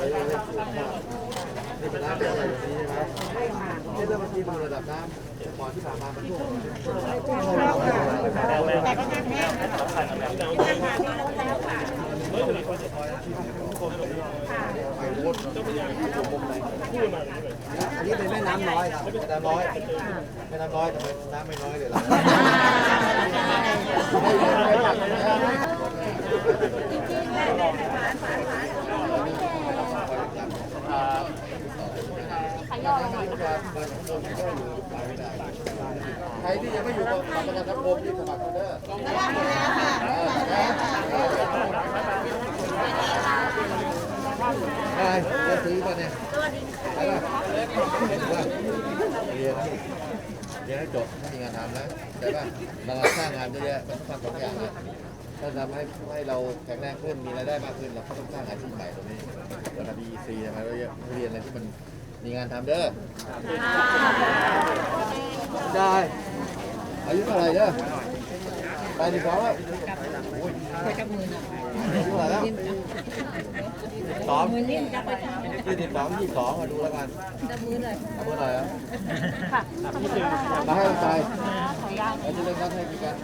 นี่เป็นน้ำเป็นอะไรแบบนี้ใช่ไหมนี่เริ่มมาที่ดูระดับน้ำก่อที่ผ่านมามันท่วมอันนี้เป็นแม่น้ำน้อยครับแม่น้ำน้อยแม่น้ำน้อยแต่น้ำไม่น้อยเลยล่ะ ใครที่ยังไม่อยู่กับประกันสังคมที่สมัครเด้อได้จะซื้อป่ะเนี่ยไปป่ะเรียนนะเรียนให้จบไม่มีงานทำนะใช่ป่ะเราสร้างงานเยอะแยะมันทำสองอย่างนะถ้าทำให้ให้เราแข็งแรงขึ้นมีรายได้มากขึ้นเราก็ต้องสร้างอาชีพใหม่ตรงนี้เราทำ EC ทำอะไรเยอะเรียนอะไรที่มัน มีงานทำเด้อ ได้อายุเท่าไหร่เด้อไปดีกว่าแล้วอายุเท่าไหร่แล้วสองยี่สิบสองยี่สิบสองมาดูแล้วกันจับมือหน่อยจับมือหน่อยครับมาให้กำลังใจเราจะเล่นน้ำให้มีการ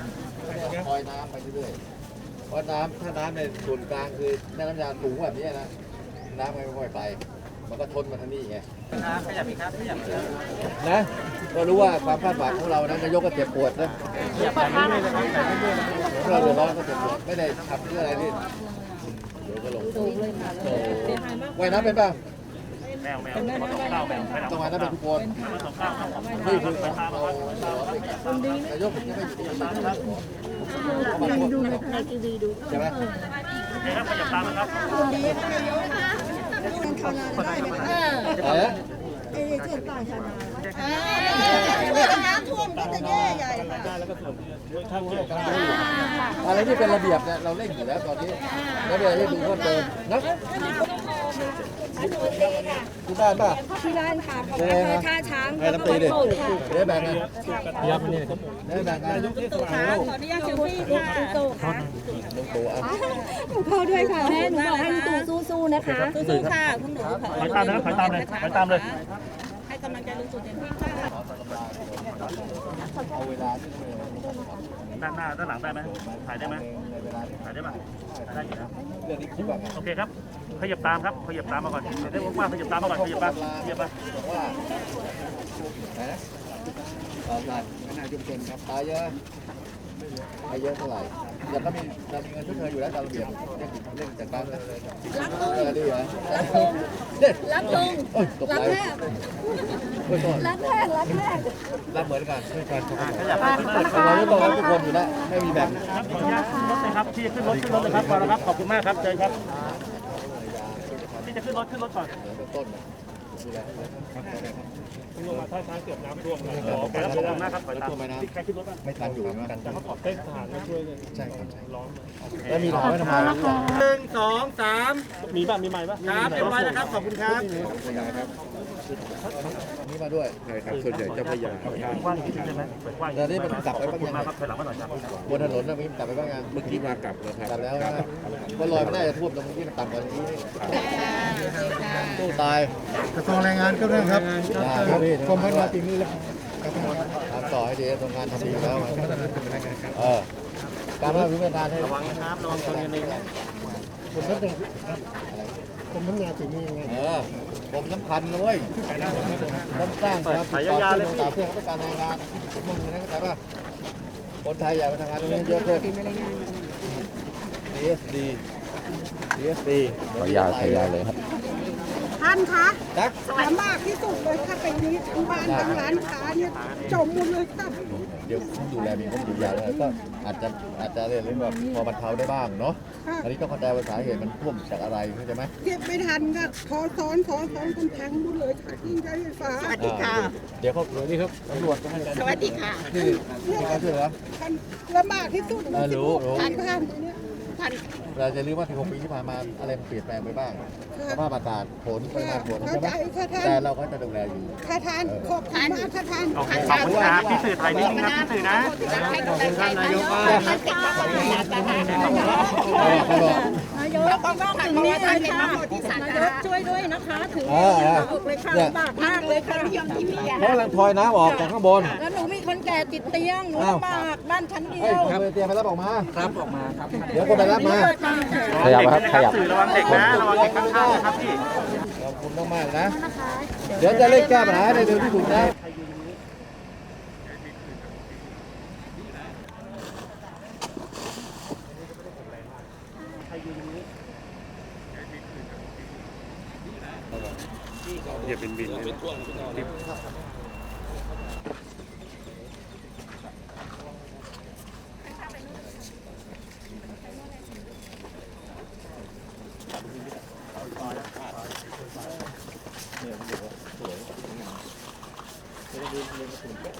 คอยน้ำไปเรื่อยๆเพราะน้ำถ้าน้ำในส่วนกลางคือแม่น้ำยาสูงแบบนี้นะ น้ำมันไม่ค่อยไป มันก็ทนมาทางนี้ไงนะก็รู้ว่าความคาดหวังของเรานะนายกก็เจ็บปวดนะเราเดือดร้อนก็เจ็บปวดไม่ได้ทำเพื่ออะไรนี่เดี๋ยวก็ลงโอ้โหว่ายน้ำเป็นป่ะแมวแมวผสมข้าวแมวไม่ต้องว่ายน้ำเป็นทุกคนผสมข้าวครับนี่คือเรานายกยังไม่ดียังดูในไทยทีวีดูใช่ไหมโอเคครับขยับตามนะครับ อะไรนะน้ำท่วมก็จะแย่ใหญ่ค่ะอะไรที่เป็นระเบียบเนี่ยเราเร่งอยู่แล้วตอนนี้แล้วเดี๋ยวให้ดูเพิ่มเติมนะที่บ้านป่ะที่ร้านค่ะเจ๊นะท่าช้างให้น้ำตีดิเดี๋ยแบ่งกันยับนี่เดี๋ยวแบ่งกันขออนุญาตเซลฟี่ค่ะตู่ค่ะลงตัวอะเข้าด้วยค่ะแม่หนูบอกให้ตู่ สู้ๆนะคะ สู้ๆค่ะคุณหนูถอยตามนะครับถอยตามเลยถอยตามเลย ให้กำลังใจลุงตู่เต็มที่ค่ะเอาเวลาที่ไม่ด้านหน้าด้านหลังได้ไหมถ่ายได้ไหมในเวลาที่ถ่ายได้ไหมได้อยู่นะเรื่องนี้คิดว่าไงโอเคครับขยับตามครับขยับตามมาก่อนเดี๋ยวได้ว่างๆขยับตามมาก่อนขยับมาขยับมาบอกว่าไหนนะตอนนั้นนายชุมชนครับตายเยอะตายเยอะเท่าไหร่ แต่ก็มีเรามีเงินชดเชยอยู่แล้วตามระเบียบเร่งเร่งจัดการเลยรับลุงเออดีเหรอเด็ดรับลุงเอ้ยตกใจเฮ้ยโทษรับแรกรับแรกรับเหมือนกันช่วยกันขยับมาขึ้นรถเราต้องรับทุกคนอยู่แล้วไม่มีแบ่งครับขออนุญาตขึ้นรถเลยครับที่ขึ้นรถขึ้นรถเลยครับพอแล้วครับขอบคุณมากครับเชิญครับที่จะขึ้นรถขึ้นรถก่อนเหมือนต้นนะดูแลครับลงมาท่าช้างเกือบน้ำท่วมเลยโอเคครับขอบคุณมากครับถอยตามที่ใครขึ้นรถบ้างไม่ทันอยู่นะแต่เขาขอบเต้นทหารมาช่วยเลยใช่ครับใช่ร้องแล้วมีหลายไม่ทำไมหนึ่งสองสา มมีป่ะมีไม้ป่ะครับเรียบร้อยนะครับ ขอบคุณครับนี่มาด้วยใช่ครับส่วนใหญ่เจ้าพยากว้างจริงใช่ไหมเปิดกว้างแต่นี่มันกลับไปขอบบ้างคุณยังมากครับถอยหลังมาหน่อยครับบนถนนนะมีกลับไปบ้างยังเมื่อกี้มากลับแล้วครับกลับแล้วนะก็ลอยไม่ได้จะท่วมตรงนี้มันต่ำกว่านี้ตู้ตายกระทรวงแรงงานก็เรื่องครับกรมพัฒนาฝีมือแล้วทำต่อให้ดีทำงานทำดีอยู่แล้วเออการพัฒนาฝีมืองานให้ระวังนะครับระวังคนกันเอง คุณต้องเป็นกรมพัฒนาฝีมือยังไงเออผมสำคัญนะเว้ยต้องสร้างความติดต่อเพื่อต่อเพื่อเขาต้องการงานมึงนะเข้าใจป่ะคนไทยอยากไปทำงานตรงนี้เยอะขึ้น DSD DSD ขอยาขอยาเลยครับท่านคะจักลำบากที่สุดเลยค่ะไปนี้ทั้งบ้านทั้งร้านค้าเนี่ยจมหมดเลยค่ะ เดี๋ยวผมดูแลมีผมอยู่ยาวเลยก็อาจจะอาจจะเรียนรู้ว่าพอบรรเทาได้บ้างเนาะค่ะอันนี้ต้องเข้าใจว่าสาเหตุมันท่วมจากอะไรเข้าใจไหมเก็บไม่ทันค่ะขอซ้อนขอซ้อนกันพังหมดเลยค่ะยิ่งใช้ไฟฟ้าสวัสดีค่ะ เดี๋ยวเขาเดี๋ยวนี่ครับตำรวจก็ให้กันสวัสดีค่ะนี่มีการช่วยเหลือท่านลำบากที่สุดเออรู้รู้ทางบ้านตรงเนี้ย ท่านเราจะรู้ว่า16ปีที่ผ่านมาอะไรมันเปลี่ยนแปลงไปบ้างสภาพอากาศฝนปริมาณฝนเข้าใช่ไหมใจค่ะท่าน แต่เราก็จะดูแลอยู่ ค่ะท่านขอบคุณมากค่ะท่านโอเคขอบคุณครับพี่สื่อไทยนิ่งครับพี่สื่อนะ ให้กำลังใจนายกท่านติดต่อมานานนานนายกต้องถึงนี่เลยค่ะนายกช่วยด้วยนะคะ ถึงเออเอออกเลยค่ะเนี่ยลำบากมากเลยค่ะเขากำลังทอยน้ำออกจากข้างบน แล้วหนูมีคนแก่ติดเตียงหนูอ้าวลำบากบ้านชั้นเดียเฮ้ยวเตรียมไปรับออกมาครับออกมาครับ เดี๋ยวคนไปรับมาขยับครับขยับสื่อระวังเด็กนะระวังเด็กข้างๆนะครับพี่ขอบคุณมากๆนะ เดี๋ยวจะเร่งแก้ปัญหาในเร็วที่สุดนะอย่าเป็นบินเลย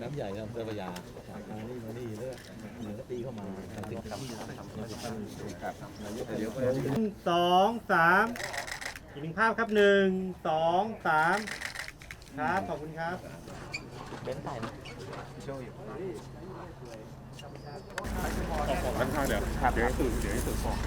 น้ำใหญ่ครับเจ้าพระยามานี่มานี่เลือกเหนือก็ตีเข้ามาทำติดครับสองสามอีกหนึ่งภาพครับหนึ่งสองสามครับขอบคุณครับข้างๆเดี๋ยวเดี๋ยวให้สื่อเดี๋ยวให้สื่อบอก